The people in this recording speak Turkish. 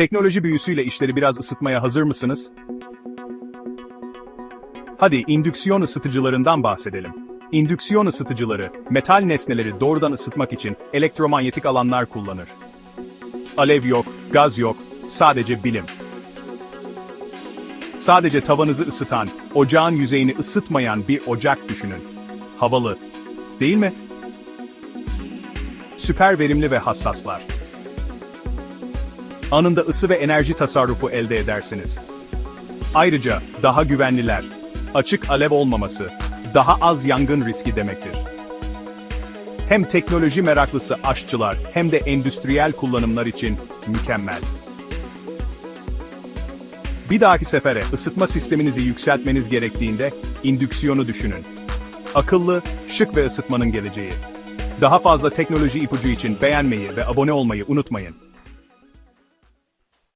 Teknoloji büyüsüyle işleri biraz ısıtmaya hazır mısınız? Hadi indüksiyon ısıtıcılarından bahsedelim. İndüksiyon ısıtıcıları, metal nesneleri doğrudan ısıtmak için elektromanyetik alanlar kullanır. Alev yok, gaz yok, sadece bilim. Sadece tavanızı ısıtan, ocağın yüzeyini ısıtmayan bir ocak düşünün. Havalı, değil mi? Süper verimli ve hassaslar. Anında ısı ve enerji tasarrufu elde edersiniz. Ayrıca daha güvenliler, açık alev olmaması, daha az yangın riski demektir. Hem teknoloji meraklısı aşçılar hem de endüstriyel kullanımlar için mükemmel. Bir dahaki sefere ısıtma sisteminizi yükseltmeniz gerektiğinde indüksiyonu düşünün. Akıllı, şık ve ısıtmanın geleceği. Daha fazla teknoloji ipucu için beğenmeyi ve abone olmayı unutmayın.